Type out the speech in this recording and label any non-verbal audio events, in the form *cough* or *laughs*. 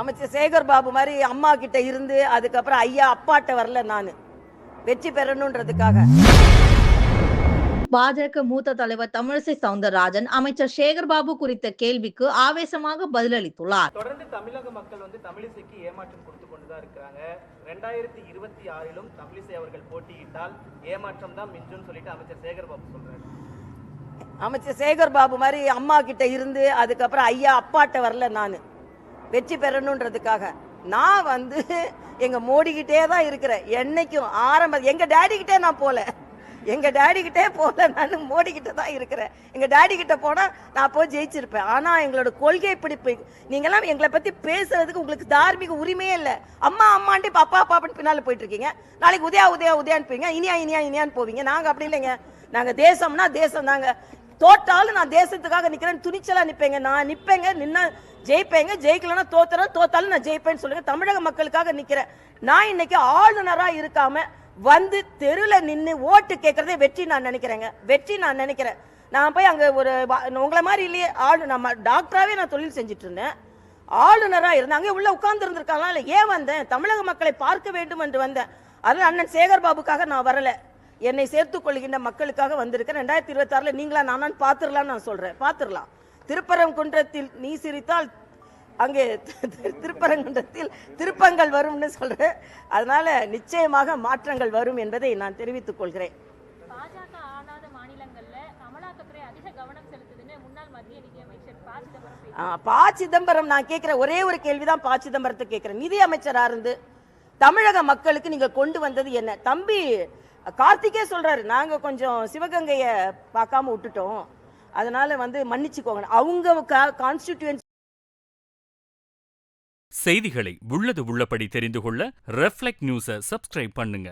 அமைச்சர் சேகர் பாபு மாதிரி அம்மா கிட்ட இருந்து அதுக்கப்புறம் ஐயா அப்பாட்ட வரல நான். வெற்றி பெறணுன்றதுக்காக. பாஜக மூத்த தலைவர் தமிழிசை சவுந்தரராஜன் அமைச்சர் சேகர்பாபு குறித்த கேள்விக்கு ஆவேசமாக பதிலளித்துள்ளார். தொடர்ந்து தமிழக மக்கள் வந்து தமிழிசைக்கு ஏமாற்றம் கொடுத்து கொண்டு தான் இருக்கிறாங்க. ரெண்டாயிரத்தி இருபத்தி ஆறிலும் தமிழிசை அவர்கள் போட்டியிட்டால் ஏமாற்றம் தான் மிஞ்சும்னு சொல்லிட்டு அமைச்சர் சேகர்பாபு சொல்றாரு. அமைச்சர் சேகர் பாபு மாதிரி அம்மா கிட்ட இருந்து அதுக்கப்புறம் ஐயா அப்பாட்ட வரல நான். வெற்றி பெறணுன்றதுக்காக. நான் வந்து எங்க மோடிக்கிட்டே தான் இருக்கிறேன். என்னைக்கும் ஆரம்ப எங்க டேடி கிட்டே நான் போல. எங்க டேடி கிட்டே போல நான் மோடி கிட்ட தான் இருக்கிறேன். எங்க டேடி கிட்ட போனா நான் போய் ஜெயிச்சிருப்பேன். ஆனா எங்களோட கொள்கை பிடிப்பு நீங்கெல்லாம் எங்களை பத்தி பேசுறதுக்கு உங்களுக்கு தார்மீக உரிமையே இல்லை. அம்மா அம்மான்ட்டு இப்ப அப்பா அப்பான்னு பின்னால போயிட்டு இருக்கீங்க நாளைக்கு உதயா உதயா உதயான்னு போவீங்க. இனியா இனியா இனியான்னு போவீங்க. நாங்க அப்படி இல்லைங்க. நாங்க தேசம்னா தேசம் தாங்க. தோற்றாலும் நான் தேசத்துக்காக நிற்கிறேன் துணிச்சலாக நிற்பேங்க நான் நிற்பேங்க நின்னா ஜெயிப்பேங்க. ஜெயிக்கலன்னா தோத்துறேன் தோத்தாலும் நான் ஜெயிப்பேன்னு சொல்லுங்க. தமிழக மக்களுக்காக நிற்கிறேன் நான் இன்னைக்கு ஆளுநராக இருக்காம வந்து தெருவில் நின்று ஓட்டு கேட்குறதே வெற்றி நான் நினைக்கிறேங்க. வெற்றி நான் நினைக்கிறேன். நான் போய் அங்கே ஒரு உங்களை மாதிரி இல்லையே ஆளு நம்ம டாக்டராகவே நான் தொழில் செஞ்சுட்டு இருந்தேன் ஆளுநராக இருந்தேன் அங்கே உள்ளே உட்கார்ந்து இருந்திருக்காங்களா ஏன் வந்தேன்? தமிழக மக்களை பார்க்க வேண்டும் என்று வந்தேன். அதனால் அண்ணன் சேகர் பாபுக்காக நான் வரலை. என்னை சேர்த்துக் கொள்கின்ற மக்களுக்காக வந்திருக்கேன் ரெண்டாயிரத்தி இருபத்தி ஆறுல நீங்களா நானான்னு பாத்துரலாம் நான் சொல்றேன். பாத்துரலாம் திருப்பரங்குன்றத்தில் நீ சிரித்தால் அங்கே திரு- *laughs* திருப்பரங்குன்றத்தில் திருப்பங்கள் வரும்னு சொல்றேன். அதனால நிச்சயமாக மாற்றங்கள் வரும் என்பதை நான் தெரிவித்துக் கொள்கிறேன். ப. சிதம்பரம் நான் கேட்கிற ஒரே ஒரு கேள்விதான் ப. சிதம்பரத்தை கேட்கிறேன் நிதி அமைச்சரா இருந்து தமிழக மக்களுக்கு நீங்க கொண்டு வந்தது என்ன? தம்பி கார்த்திகே சொல்றாரு நாங்க கொஞ்சம் சிவகங்கைய பார்க்காம விட்டுட்டோம். அதனால வந்து மன்னிச்சுக்கோங்க அவங்க கான்ஸ்டிடியூன்சி செய்திகளை உள்ளது உள்ளபடி தெரிந்து கொள்ள ரெஃப்ளெக்ட் நியூஸை சப்ஸ்கிரைப் பண்ணுங்க.